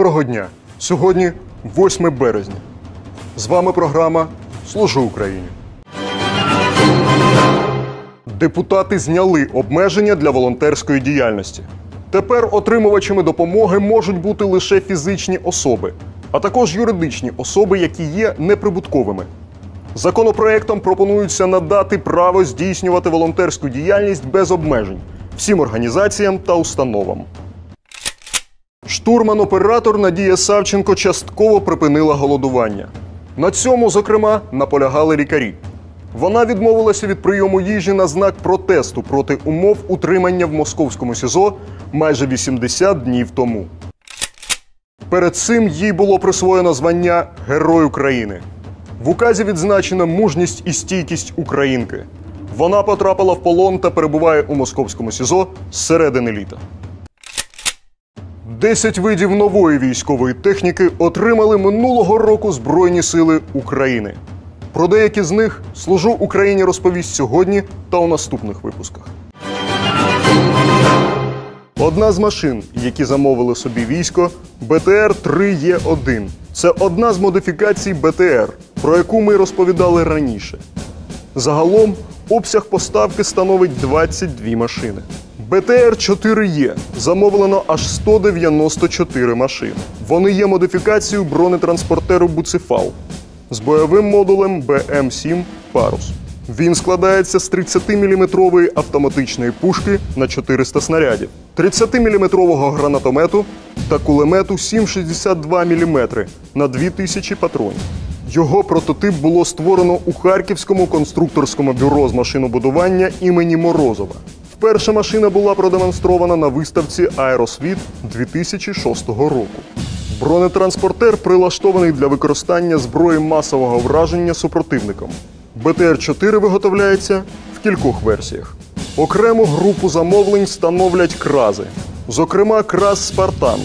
Доброго дня! Сьогодні 8 березня. З вами програма Служу Україні. Депутати зняли обмеження для волонтерської діяльності. Тепер отримувачами допомоги можуть бути лише фізичні особи, а також юридичні особи, які є неприбутковими. Законопроектом пропонується надати право здійснювати волонтерську діяльність без обмежень всім організаціям та установам. Штурман-оператор Надія Савченко частково припинила голодування. На цьому, зокрема, наполягали лікарі. Вона відмовилася від прийому їжі на знак протесту проти умов утримання в московському СІЗО майже 80 днів тому. Перед цим їй було присвоєно звання Герой України. В указі відзначена мужність і стійкість українки. Вона потрапила в полон та перебуває у московському СІЗО з середини літа. Десять видів нової військової техніки отримали минулого року Збройні Сили України. Про деякі з них служу Україні розповість сьогодні та у наступних випусках. Одна з машин, які замовили собі військо, БТР 3 є 1 Це одна з модифікацій БТР, про яку ми розповідали раніше. Загалом обсяг поставки становить 22 машини. БТР 4 є замовлено аж 194 машини. Вони є модифікацією бронетранспортеру Буцефал з бойовим модулем БМ-7 Парус. Він складається з 30-мм автоматичної пушки на 400 снарядів, 30-мм гранатомету та кулемету 7,62 мм на 2000 патронів. Його прототип було створено у Харківському конструкторському бюро з машинобудування імені Морозова. Вперше машина була продемонстрована на виставці Аеросвіт 2006 року. Бронетранспортер прилаштований для використання зброї масового враження супротивником. БТР-4 виготовляється в кількох версіях. Окрему групу замовлень становлять крази, зокрема краз Спартан.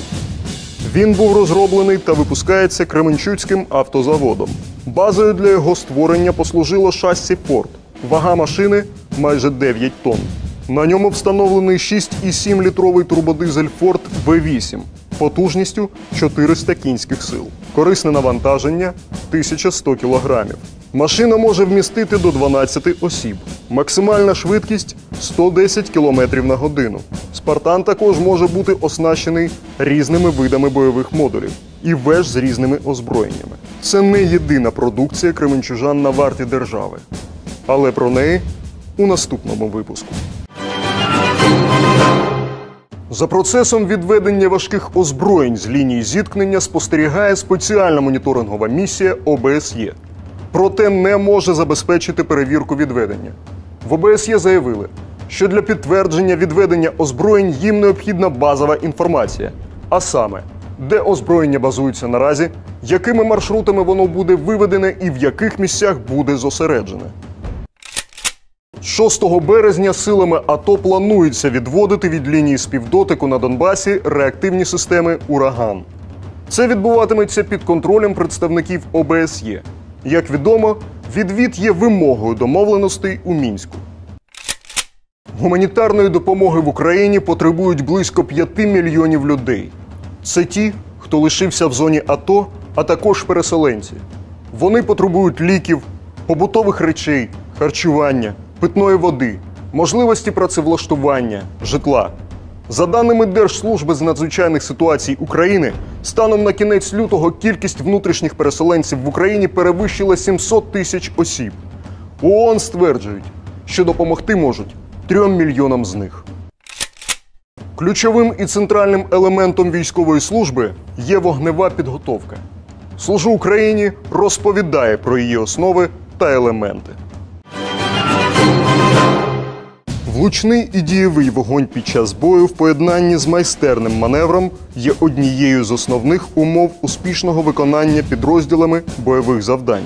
Він був розроблений та випускається Кременчуцьким автозаводом. Базою для його створення послужило шасі Форд. Вага машини майже 9 тонн. На ньому встановлений 6,7 літровий турбодизель Ford V8 потужністю 400 кінських сил. Корисне навантаження 1100 кг. Машина може вмістити до 12 осіб. Максимальна швидкість 110 км на годину. Спартан також може бути оснащений різними видами бойових модулів і веж з різними озброєннями. Це не єдина продукція кременчужан на варті держави. Але про неї у наступному випуску. За процесом відведення важких озброєнь з лінії зіткнення спостерігає спеціальна моніторингова місія ОБСЄ. Проте не може забезпечити перевірку відведення. В ОБСЄ заявили, що для підтвердження відведення озброєнь їм необхідна базова інформація, а саме, де озброєння базується наразі, якими маршрутами воно буде виведене і в яких місцях буде зосереджене. 6 березня силами АТО планується відводити від лінії співдотику на Донбасі реактивні системи Ураган. Це відбуватиметься під контролем представників ОБСЄ. Як відомо, відвід є вимогою домовленостей у мінську. Гуманітарної допомоги в Україні потребують близько 5 мільйонів людей. Це ті, хто лишився в зоні АТО, а також переселенці. Вони потребують ліків, побутових речей, харчування, питної води, можливості працевлаштування, житла. За даними Держслужби з надзвичайних ситуацій України, станом на кінець лютого кількість внутрішніх переселенців в Україні перевищила 700 тисяч осіб. ООН стверджують, що допомогти можуть трьом мільйонам з них. Ключовим і центральним елементом військової служби є вогнева підготовка. Служу Україні розповідає про її основи та елементи. Влучний і дієвий вогонь під час бою в поєднанні з майстерним маневром є однією з основних умов успішного виконання підрозділами бойових завдань.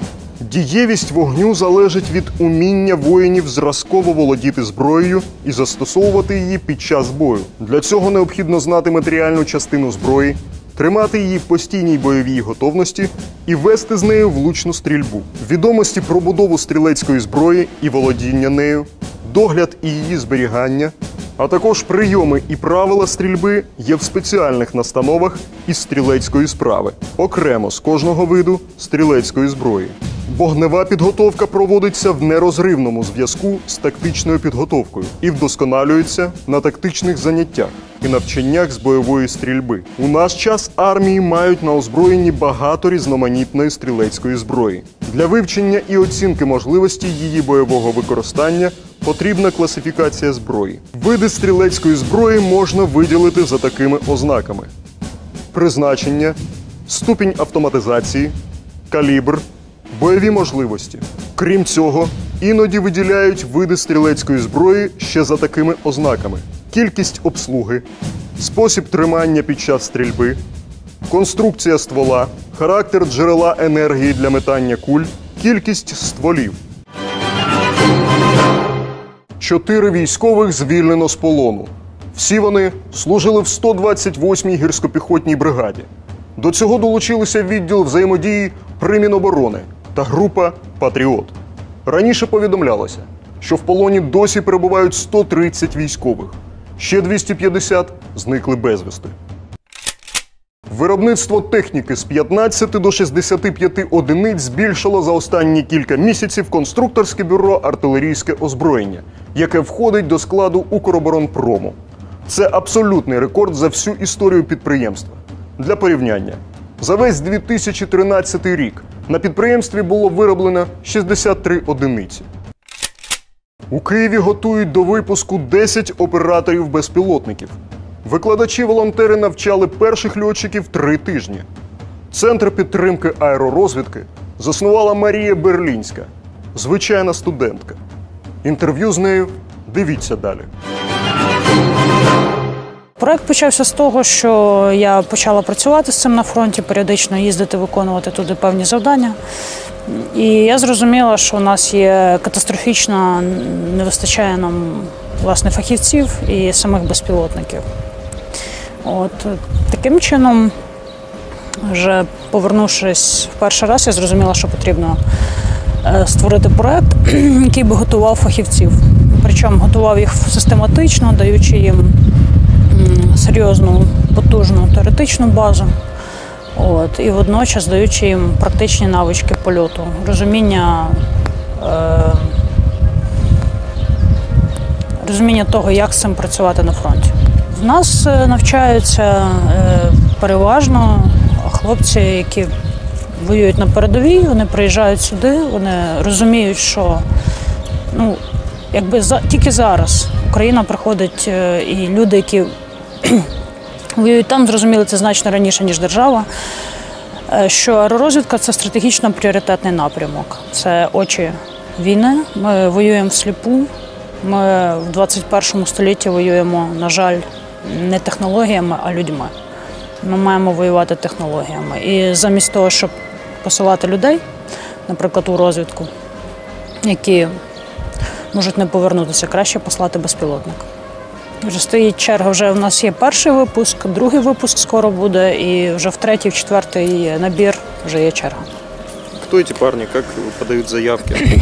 Дієвість вогню залежить від уміння воїнів зразково володіти зброєю і застосовувати її під час бою. Для цього необхідно знати матеріальну частину зброї, тримати її в постійній бойовій готовності і вести з нею влучну стрільбу. Відомості про будову стрілецької зброї і володіння нею, догляд і її зберігання, А також прийоми і правила стрільби є в спеціальних настановах із стрілецької справи, окремо з кожного виду стрілецької зброї. Вогнева підготовка проводиться в нерозривному зв'язку з тактичною підготовкою і вдосконалюється на тактичних заняттях і навчаннях з бойової стрільби. У наш час армії мають на озброєнні багато різноманітної стрілецької зброї. Для вивчення і оцінки можливості її бойового використання потрібна класифікація зброї. Види стрілецької зброї можна виділити за такими ознаками: призначення, ступінь автоматизації, калібр, бойові можливості. Крім цього, іноді виділяють види стрілецької зброї ще за такими ознаками: кількість обслуги, спосіб тримання під час стрільби, конструкція ствола, характер джерела енергії для метання куль, кількість стволів. Чотири військових звільнено з полону. Всі вони служили в 128-й гірськопіхотній бригаді. До цього долучилися відділ взаємодії при Міноборони та група Патріот. Раніше повідомлялося, що в полоні досі перебувають 130 військових. Ще 250 зникли безвісти. Виробництво техніки з 15 до 65 одиниць збільшило за останні кілька місяців конструкторське бюро артилерійське озброєння, яке входить до складу Укроборонпрому. Це абсолютний рекорд за всю історію підприємства. Для порівняння, за весь 2013 рік на підприємстві було вироблено 63 одиниці. У Києві готують до випуску 10 операторів безпілотників. Викладачі-волонтери навчали перших льотчиків три тижні. Центр підтримки аеророзвідки заснувала Марія Берлінська, звичайна студентка. Інтерв'ю з нею дивіться далі. Проект почався з того, що я почала працювати з цим на фронті, періодично їздити, виконувати туди певні завдання. І я зрозуміла, що у нас є катастрофічно не вистачає нам власне фахівців і самих безпілотників. От таким чином, вже повернувшись в перший раз, я зрозуміла, що потрібно створити проект, який би готував фахівців. Причому готував їх систематично, даючи їм серйозну, потужну теоретичну базу. От, і водночас даючи їм практичні навички польоту, розуміння, е, розуміння того, як з цим працювати на фронті. В нас е, навчаються е, переважно хлопці, які воюють на передовій, вони приїжджають сюди, вони розуміють, що ну, якби за, тільки зараз Україна приходить е, і люди, які воюють там, зрозуміли це значно раніше, ніж держава. е, Що аеророзвідка це стратегічно пріоритетний напрямок. Це очі війни. Ми воюємо всліпу. Ми в 21 столітті воюємо, на жаль, не технологіями, а людьми. Ми маємо воювати технологіями. І замість того, щоб посилати людей, наприклад, у розвідку, які можуть не повернутися, краще послати безпілотник. Вже стоїть черга. Вже в нас є перший випуск, другий випуск скоро буде, і вже в третій, в четвертий набір вже є черга. Кто эти парни, как подают заявки?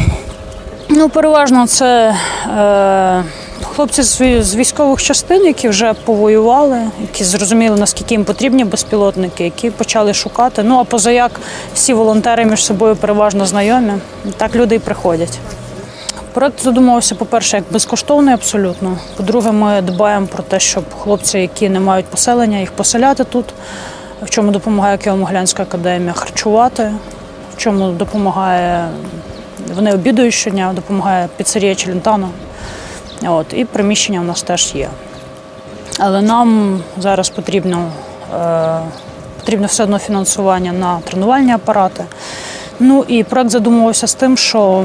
Ну, переважно це е, хлопці з, військових частин, які вже повоювали, які зрозуміли, наскільки їм потрібні безпілотники, які почали шукати. Ну а позаяк всі волонтери між собою переважно знайомі. Так люди і приходять. Проект задумувався, по-перше, як безкоштовний абсолютно. По-друге, ми дбаємо про те, щоб хлопці, які не мають поселення, їх поселяти тут, в чому допомагає Києво-Могилянська академія, харчувати, в чому допомагає вони обідають щодня, допомагає піцерія Челентано. От, і приміщення у нас теж є. Але нам зараз потрібно, е, потрібно все одно фінансування на тренувальні апарати. Ну і проект задумувався з тим, що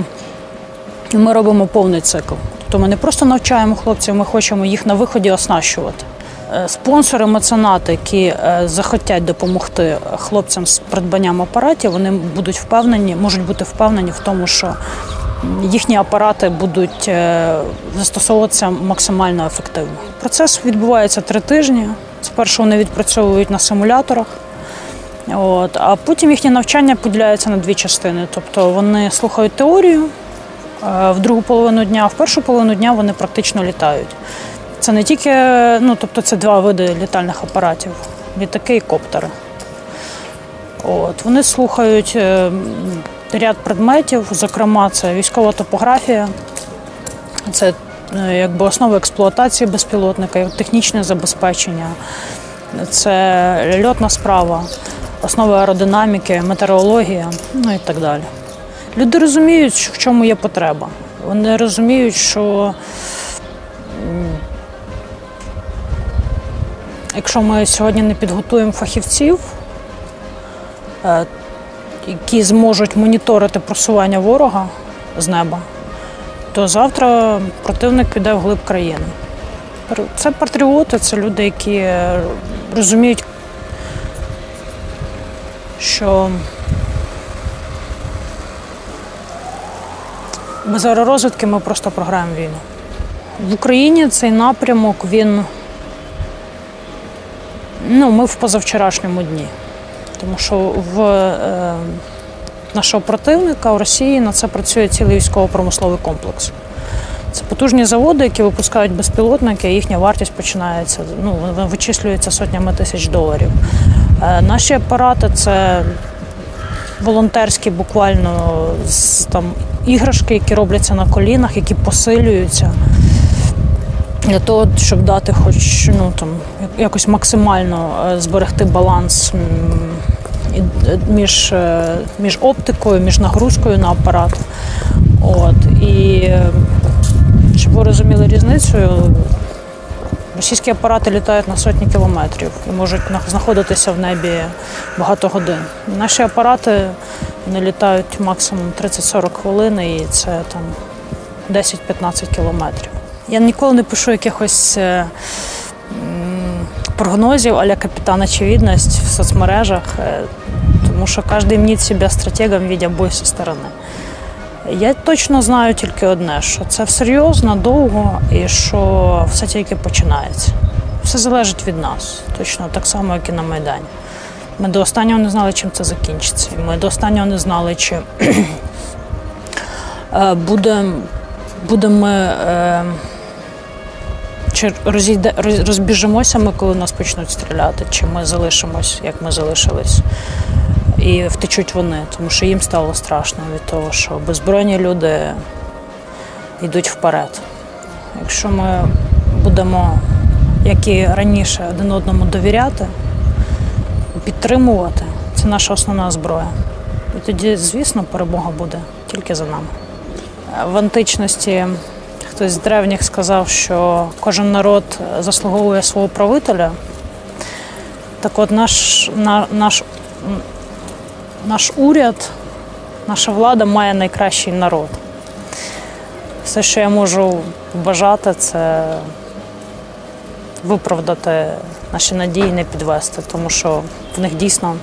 ми робимо повний цикл. Тобто ми не просто навчаємо хлопців, ми хочемо їх на виході оснащувати. Е, Спонсори, меценати, які е, захотять допомогти хлопцям з придбанням апаратів, вони будуть впевнені, можуть бути впевнені в тому, що їхні апарати будуть е, застосовуватися максимально ефективно. Процес відбувається три тижні. Спершу вони відпрацьовують на симуляторах. От, а потім їхнє навчання поділяється на дві частини. Тобто вони слухають теорію, е, в другу половину дня, а в першу половину дня вони практично літають. Це не тільки, ну тобто це два види літальних апаратів: літаки і коптери. От, вони слухають е, ряд предметів, зокрема, це військова топографія, це е, якби основа експлуатації безпілотника, технічне забезпечення, це льотна справа, основи аеродинаміки, метеорологія, ну і так далі. Люди розуміють, в чому є потреба. Вони розуміють, що якщо ми сьогодні не підготуємо фахівців, е, які зможуть моніторити просування ворога з неба, то завтра противник піде в глиб країни. Це патріоти, це люди, які розуміють, що без аеророзвідки ми просто програємо війну. В Україні цей напрямок він. Ну, ми в позавчорашньому дні. Тому що в е, нашого противника в Росії на це працює цілий військово-промисловий комплекс. Це потужні заводи, які випускають безпілотники, їхня вартість починається, ну, вичислюється сотнями тисяч доларів. Е, наші апарати це волонтерські, буквально там, іграшки, які робляться на колінах, які посилюються для того, щоб дати хоч ну, там, якось максимально е, зберегти баланс між, е, між оптикою, між нагрузкою на апарат. От. І е, щоб ви розуміли різницю, російські апарати літають на сотні кілометрів і можуть знаходитися в небі багато годин. Наші апарати вони літають максимум 30-40 хвилин, і це там 10-15 кілометрів. Я ніколи не пишу якихось е, прогнозів аля капітан очевидність в соцмережах, е, тому що кожен мнить себе стратегом, видя бой сторони. Я точно знаю тільки одне, що це всерйоз, надовго і що все тільки починається. Все залежить від нас, точно так само, як і на Майдані. Ми до останнього не знали, чим це закінчиться. Ми до останнього не знали, чи е, буде, будемо. Чи розійде, роз- розбіжимося ми, коли нас почнуть стріляти, чи ми залишимось, як ми залишились, і втечуть вони, тому що їм стало страшно від того, що беззбройні люди йдуть вперед. Якщо ми будемо, як і раніше, один одному довіряти, підтримувати, це наша основна зброя. І тоді, звісно, перемога буде тільки за нами. В античності хтось з древніх сказав, що кожен народ заслуговує свого правителя. Так от наш, на, наш, наш уряд, наша влада має найкращий народ. Все, що я можу бажати, це виправдати наші надії, не підвести, тому що в них дійсно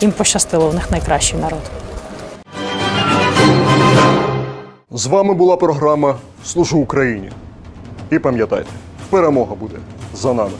їм пощастило, в них найкращий народ. З вами була програма Служу Україні. І пам'ятайте, перемога буде за нами.